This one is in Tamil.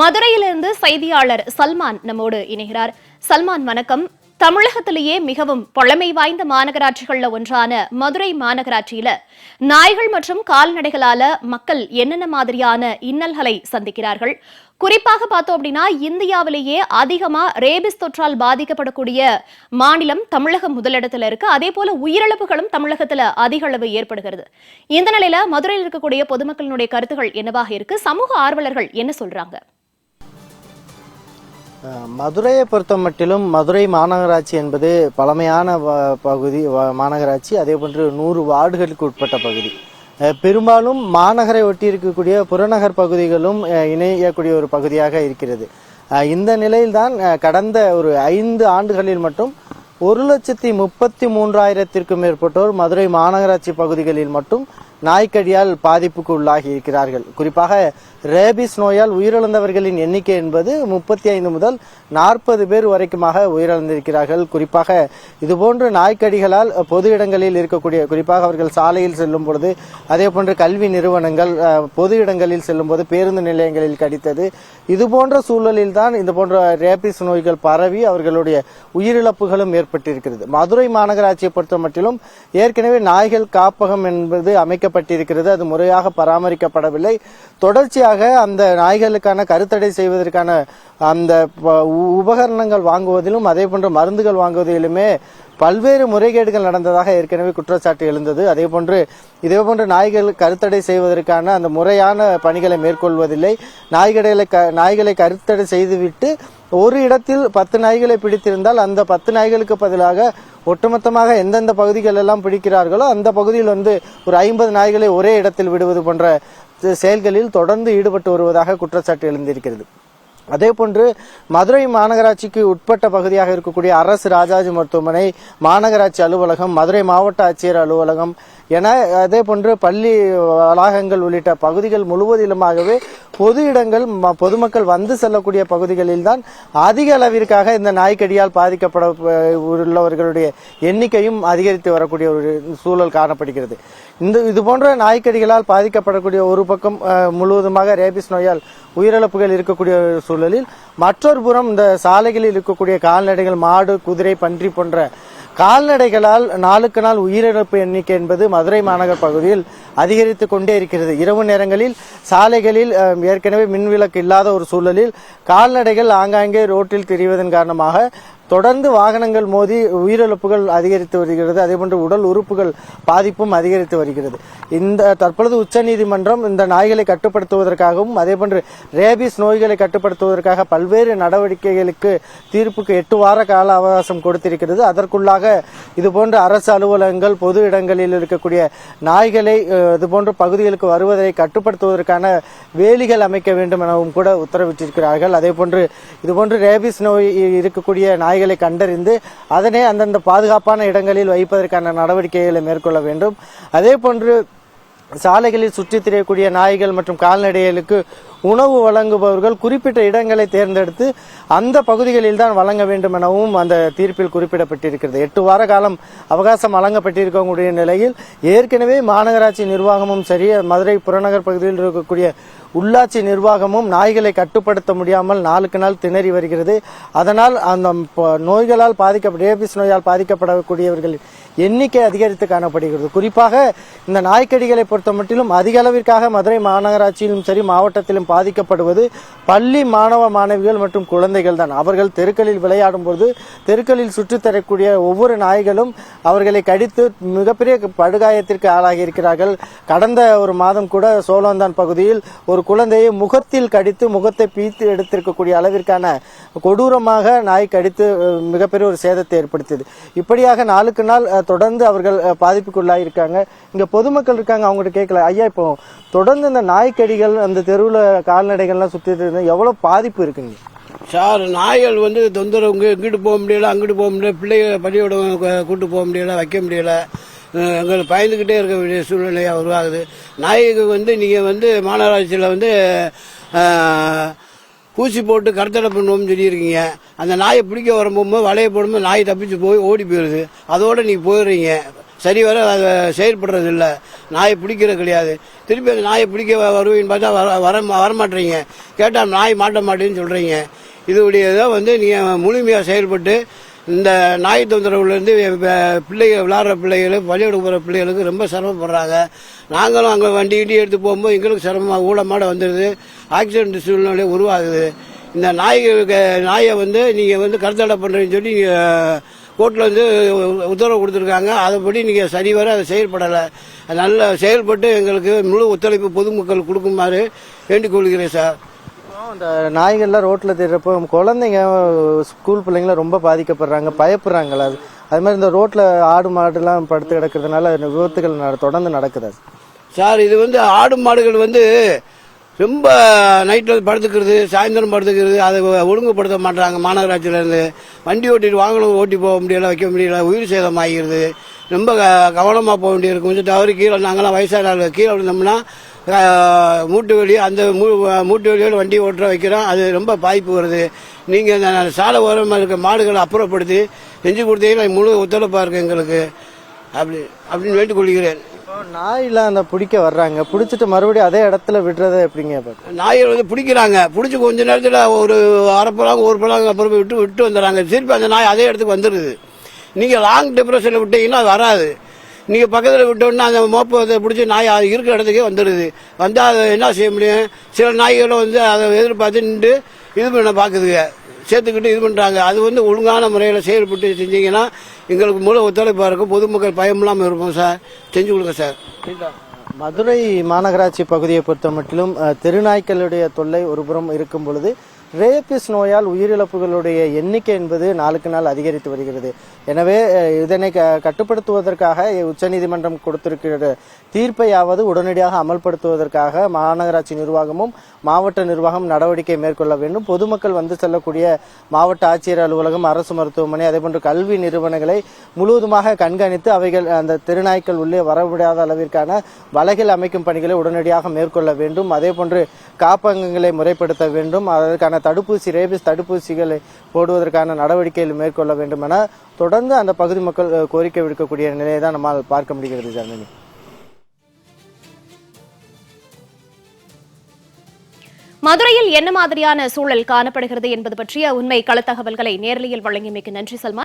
மதுரையிலிருந்து செய்தியாளர் சல்மான் நம்மோடு இணைகிறார். சல்மான் வணக்கம். தமிழகத்திலேயே மிகவும் பழமை வாய்ந்த மாநகராட்சிகள்ல ஒன்றான மதுரை மாநகராட்சியில நாய்கள் மற்றும் கால்நடைகளால மக்கள் என்னென்ன மாதிரியான இன்னல்களை சந்திக்கிறார்கள்? குறிப்பாக பார்த்தோம் அப்படின்னா இந்தியாவிலேயே அதிகமா ரேபிஸ் தொற்றால் பாதிக்கப்படக்கூடிய மாநிலம் தமிழகம் முதலிடத்துல இருக்கு. அதே போல உயிரிழப்புகளும் தமிழகத்துல அதிக அளவு ஏற்படுகிறது. இந்த நிலையில மதுரையில் இருக்கக்கூடிய பொதுமக்களினுடைய கருத்துகள் என்னவாக இருக்கு? சமூக ஆர்வலர்கள் என்ன சொல்றாங்க? மதுரையை பொறுத்த மட்டிலும் மதுரை மாநகராட்சி என்பது பழமையான வ- பகுதி வ- மாநகராட்சி. அதே போன்று நூறு வார்டுகளுக்கு உட்பட்ட பகுதி. பெரும்பாலும் மாநகரை ஒட்டி இருக்கக்கூடிய புறநகர் பகுதிகளும் இணையக்கூடிய ஒரு பகுதியாக இருக்கிறது. இந்த நிலையில்தான் கடந்த ஒரு ஐந்து ஆண்டுகளில் மட்டும் ஒரு லட்சத்தி முப்பத்தி மூன்றாயிரத்திற்கும் மேற்பட்டோர் மதுரை மாநகராட்சி பகுதிகளில் மட்டும் நாய்க்கடியால் பாதிப்புக்கு உள்ளாகி இருக்கிறார்கள். குறிப்பாக ரேபிஸ் நோயால் உயிரிழந்தவர்களின் எண்ணிக்கை என்பது முப்பத்தி ஐந்து முதல் நாற்பது பேர் வரைக்குமாக உயிரிழந்திருக்கிறார்கள். குறிப்பாக இதுபோன்று நாய்க்கடிகளால் பொது இடங்களில் இருக்கக்கூடிய குறிப்பாக அவர்கள் சாலையில் செல்லும் பொழுது அதே போன்று கல்வி நிறுவனங்கள் பொது இடங்களில் செல்லும் போது பேருந்து நிலையங்களில் கடித்தது. இது போன்ற சூழலில் தான் இது போன்ற ரேபிஸ் நோய்கள் பரவி அவர்களுடைய உயிரிழப்புகளும் ஏற்பட்டிருக்கிறது. மதுரை மாநகராட்சியை பொறுத்த மட்டிலும் ஏற்கனவே நாய்கள் காப்பகம் என்பது அமைக்க அமைக்கப்பட்டிருக்கிறது அது முறையாக பராமரிக்கப்படவில்லை. தொடர்ச்சியாக அந்த நாய்களுக்கான கருத்தடை செய்வதற்கான அந்த உ- உபகரணங்கள் வாங்குவதிலும் அதே போன்ற மருந்துகள் வாங்குவதிலுமே பல்வேறு முறைகேடுகள் நடந்ததாக ஏற்கனவே குற்றச்சாட்டு எழுந்தது. அதே போன்று இதே போன்று நாய்கள் கருத்தடை செய்வதற்கான அந்த முறையான பணிகளை மேற்கொள்வதில்லை. நாய்களை க நாய்களை கருத்தடை செய்துவிட்டு ஒரு இடத்தில் பத்து நாய்களை பிடித்திருந்தால் அந்த பத்து நாய்களுக்கு பதிலாக ஒட்டுமொத்தமாக எந்தெந்த பகுதிகள் எல்லாம் பிடிக்கிறார்களோ அந்த பகுதியில் வந்து ஒரு ஐம்பது நாய்களை ஒரே இடத்தில் விடுவது போன்ற செயல்களில் தொடர்ந்து ஈடுபட்டு வருவதாக குற்றச்சாட்டு எழுந்திருக்கிறது. அதே போன்று மதுரை மாநகராட்சிக்கு உட்பட்ட பகுதியாக இருக்கக்கூடிய அரசு ராஜாஜி மருத்துவமனை மாநகராட்சி அலுவலகம் மதுரை மாவட்ட ஆட்சியர் அலுவலகம் என அதே போன்று பள்ளி வளாகங்கள் உள்ளிட்ட பகுதிகள் முழுவதிலுமாகவே பொது இடங்கள் ம- பொதுமக்கள் வந்து செல்லக்கூடிய பகுதிகளில் தான் அதிக அளவிற்காக இந்த நாய்க்கடியால் பாதிக்கப்பட உள்ளவர்களுடைய எண்ணிக்கையும் அதிகரித்து வரக்கூடிய ஒரு சூழல் காணப்படுகிறது. இந்த இது போன்ற நாய்க்கடிகளால் பாதிக்கப்படக்கூடிய ஒரு பக்கம் முழுவதுமாக ரேபிஸ் நோயால் உயிரிழப்புகள் இருக்கக்கூடிய ஒரு சூழலில் மற்றொரு புறம் இந்த சாலைகளில் இருக்கக்கூடிய கால்நடைகள் மாடு குதிரை பன்றி போன்ற கால்நடைகளால் நாளுக்கு நாள் உயிரிழப்பு எண்ணிக்கை என்பது மதுரை மாநகர் பகுதியில் அதிகரித்து கொண்டே இருக்கிறது. இரவு நேரங்களில் சாலைகளில் ஏற்கனவே மின்விளக்கு இல்லாத ஒரு சூழலில் கால்நடைகள் ஆங்காங்கே ரோட்டில் திரிவதன் காரணமாக தொடர்ந்து வாகனங்கள் மோதி உயிரிழப்புகள் அதிகரித்து வருகிறது. அதேபோன்று உடல் உறுப்புகள் பாதிப்பும் அதிகரித்து வருகிறது. இந்த தற்பொழுது உச்சநீதிமன்றம் இந்த நாய்களை கட்டுப்படுத்துவதற்காகவும் அதேபோன்று ரேபிஸ் நோய்களை கட்டுப்படுத்துவதற்காக பல்வேறு நடவடிக்கைகளுக்கு தீர்ப்புக்கு எட்டு வார கால அவகாசம் கொடுத்திருக்கிறது. அதற்குள்ளாக இதுபோன்ற அரசு அலுவலகங்கள் பொது இடங்களில் இருக்கக்கூடிய நாய்களை இதுபோன்ற பகுதிகளுக்கு வருவதை கட்டுப்படுத்துவதற்கான வேலிகள் அமைக்க வேண்டும் எனவும் கூட உத்தரவிட்டிருக்கிறார்கள். அதேபோன்று இதுபோன்று ரேபிஸ் நோய் இருக்கக்கூடிய நாய்கள் கண்டறிந்து அதனை அந்தந்த பாதுகாப்பான இடங்களில் வைப்பதற்கான நடவடிக்கைகளை மேற்கொள்ள வேண்டும். அதே போன்று சாலைகளில் சுற்றித் திரியக்கூடிய நாய்கள் மற்றும் கால்நடைகளுக்கு உணவு வழங்குபவர்கள் குறிப்பிட்ட இடங்களை தேர்ந்தெடுத்து அந்த பகுதிகளில் தான் வழங்க வேண்டும் எனவும் அந்த தீர்ப்பில் குறிப்பிடப்பட்டிருக்கிறது. எட்டு வார காலம் அவகாசம் வழங்கப்பட்டிருக்கக்கூடிய நிலையில் ஏற்கனவே மாநகராட்சி நிர்வாகமும் சரி மதுரை புறநகர் பகுதியில் இருக்கக்கூடிய உள்ளாட்சி நிர்வாகமும் நாய்களை கட்டுப்படுத்த முடியாமல் நாளுக்கு நாள் திணறி வருகிறது. அதனால் அந்த ப- நோய்களால் பாதிக்கப்பட ஏபிஸ் நோயால் பாதிக்கப்படக்கூடியவர்களின் எண்ணிக்கை அதிகரித்து காணப்படுகிறது. குறிப்பாக இந்த நாய்க்கடிகளை பொறுத்த மட்டிலும் அதிக அளவிற்காக மதுரை மாநகராட்சியிலும் சரி மாவட்டத்திலும் பாதிக்கப்படுவது பள்ளி மாணவ மாணவிகள் மற்றும் குழந்தைகள் தான். அவர்கள் தெருக்களில் விளையாடும் போது தெருக்களில் சுற்றித் தரக்கூடிய ஒவ்வொரு நாய்களும் அவர்களை கடித்து மிகப்பெரிய படுகாயத்திற்கு ஆளாகி இருக்கிறார்கள். கடந்த ஒரு மாதம் கூட சோழந்தான் பகுதியில் ஒரு குழந்தையை முகத்தில் கடித்து முகத்தை பீத்து எடுத்திருக்கக்கூடிய அளவிற்கான கொடூரமாக நாய் கடித்து மிகப்பெரிய ஒரு சேதத்தை ஏற்படுத்தியது. இப்படியாக நாளுக்கு நாள் தொடர்ந்து அவர்கள் பாதிப்புக்குள்ளாக இருக்காங்க. இங்க பொதுமக்கள் இருக்காங்க அவங்ககிட்ட கேட்கல. ஐயா இப்போ தொடர்ந்து இந்த நாய்க்கடிகள் அந்த தெருவில் கால்நடைகள்லாம் சுற்றிட்டு இருந்தால் எவ்வளோ பாதிப்பு இருக்குங்க? சார் நாய்கள் வந்து தொந்தரவு இங்கிட்டு போக முடியல அங்கிட்டு போக முடியல பிள்ளைகளை பள்ளியோட கூட்டு போக முடியல வைக்க முடியல. எங்களுக்கு பயந்துக்கிட்டே இருக்க வேண்டிய சூழ்நிலையாக உருவாகுது. நாய்க்கு வந்து நீங்கள் வந்து மாநகராட்சியில் வந்து ஊசி போட்டு கடத்தடை பண்ணுவோம்னு சொல்லியிருக்கீங்க. அந்த நாயை பிடிக்க வரும்போது வலையை போடும்போது நாய் தப்பிச்சு போய் ஓடி போயிடுது அதோட நீங்கள் போயிடுறீங்க. சரிவர அதை செயல்படுறது இல்லை நாயை பிடிக்கிறது கிடையாது. திருப்பி அந்த நாயை பிடிக்க வ- வருவீன்னு பார்த்தா வர வர வரமாட்டீங்க. கேட்டால் நாய் மாட்ட மாட்டேன்னு சொல்கிறீங்க இதோடைய இதை வந்து நீங்கள் முழுமையாக செயல்பட்டு இந்த நாய் தொந்தரவுலேருந்து பிள்ளைகள் விளாட்ற பிள்ளைகள் பள்ளியோடு போகிற பிள்ளைகளுக்கு ரொம்ப சிரமப்படுறாங்க. நாங்களும் அங்கே வண்டி கிண்டி எடுத்து போகும்போது எங்களுக்கு சிரமமாக ஊழமாட வந்துடுது ஆக்சிடென்ட் சூழ்நிலை உருவாகுது. இந்த நாய்களுக்கு நாயை வந்து நீங்கள் வந்து கருத்தடை பண்ணுறீங்கன்னு சொல்லி கோர்ட்டில் வந்து உத்தரவு கொடுத்துருக்காங்க. அதைப்படி நீங்கள் சரிவர அதை செயல்படலை. நல்ல செயல்பட்டு எங்களுக்கு முழு ஒத்துழைப்பு பொதுமக்கள் கொடுக்குமாறு வேண்டிக் கொள்கிறேன் சார். அந்த நாய்கள்லாம் ரோட்டில் தேடுறப்போ குழந்தைங்க ஸ்கூல் பிள்ளைங்களாம் ரொம்ப பாதிக்கப்படுறாங்க பயப்படுறாங்களா அது அது மாதிரி இந்த ரோட்டில் ஆடு மாடுலாம் படுத்து கிடக்கிறதுனால விபத்துகள் நட- தொடர்ந்து நடக்குது. சார் இது வந்து ஆடு மாடுகள் வந்து ரொம்ப நைட்டில் படுத்துக்கிறது சாயந்தரம் படுத்துக்கிறது அதை ஒழுங்குபடுத்த மாட்டாங்க மாநகராட்சியிலேருந்து வண்டி ஓட்டிட்டு வாங்கணும் ஓட்டி போக முடியல வைக்க முடியல உயிர் சேதம் ஆகிடுது ரொம்ப கவனமாக போக வேண்டியிருக்கும். கொஞ்சம் தவறி கீழே நாங்களாம் வயசான கீழே விழுந்தோம்னா மூட்டு வலி அந்த மூ- மூட்டு வலியோட வண்டி ஓட்டுற வைக்கிறோம். அது ரொம்ப பாதிப்பு வருது. நீங்கள் சாலை ஓரமாக இருக்க மாடுகளை அப்புறப்படுத்தி செஞ்சு கொடுத்தீங்கன்னா முழு ஒத்துழைப்பாக இருக்கு எங்களுக்கு. அப்படி அப்படின்னு வேண்டிக் கொள்கிறேன். இப்போ நாயெல்லாம் அந்த பிடிக்க வர்றாங்க. பிடிச்சிட்டு மறுபடியும் அதே இடத்துல விடுறத எப்படிங்க நாய்கள் வந்து பிடிக்கிறாங்க. பிடிச்சி கொஞ்ச நேரத்தில் ஒரு அரை பழம் ஒரு பழம் அப்புறம் விட்டு விட்டு வந்துடுறாங்க. திருப்பி அந்த நாய் அதே இடத்துக்கு வந்துடுது. நீங்கள் லாங் டெம்பரேச்சரில் விட்டீங்கன்னா அது வராது. நீங்கள் பக்கத்தில் விட்டோன்னா அந்த மோப்பு அதை பிடிச்சி நாய் அது இருக்கிற இடத்துக்கே வந்துடுது. வந்தால் அதை என்ன செய்ய முடியும்? சில நாய்களும் வந்து அதை எதிர்பார்த்து நின்று இது பண்ண பார்க்குதுங்க. சேர்த்துக்கிட்டு இது பண்ணுறாங்க அது வந்து ஒழுங்கான முறையில் செயல்பட்டு செஞ்சீங்கன்னா எங்களுக்கு முழு ஒத்துழைப்பாக இருக்கும். பொதுமக்கள் பயம் இல்லாமல் இருப்போம் சார். செஞ்சு கொடுங்க சார். மதுரை மாநகராட்சி பகுதியை பொறுத்த மட்டிலும் அஹ், தெருநாய்க்களுடைய தொல்லை ஒருபுறம் இருக்கும் பொழுது ரேபிஸ் நோயால் உயிரிழப்புகளுடைய எண்ணிக்கை என்பது நாளுக்கு நாள் அதிகரித்து வருகிறது. எனவே இதனை க- கட்டுப்படுத்துவதற்காக உச்சநீதிமன்றம் கொடுத்திருக்கிற தீர்ப்பையாவது உடனடியாக அமல்படுத்துவதற்காக மாநகராட்சி நிர்வாகமும் மாவட்ட நிர்வாகம் நடவடிக்கை மேற்கொள்ள வேண்டும். பொதுமக்கள் வந்து செல்லக்கூடிய மாவட்ட ஆட்சியர் அலுவலகம் அரசு மருத்துவமனை அதேபோன்று கல்வி நிறுவனங்களை முழுவதுமாக கண்காணித்து அவைகள் அந்த தெருநாய்க்கள் உள்ளே வரவிடாத அளவிற்கான வலைகள் அமைக்கும் பணிகளை உடனடியாக மேற்கொள்ள வேண்டும். அதேபோன்று காப்பகங்களை முறைப்படுத்த வேண்டும். அதற்கான தடுப்பூசி ரேபிஸ் தடுப்பூசிகளை போடுவதற்கான நடவடிக்கைகள் மேற்கொள்ள வேண்டும் என தொடர்ந்து அந்த பகுதி மக்கள் கோரிக்கை விடுக்கக்கூடிய நிலையை தான் நம்மால் பார்க்க முடிகிறது ஜனனி மதுரையில் என்ன மாதிரியான சூழல் காணப்படுகிறது என்பது பற்றிய உண்மை களத்தகவல்களை நேரலையில் வழங்கியமைக்கு நன்றி சல்மான்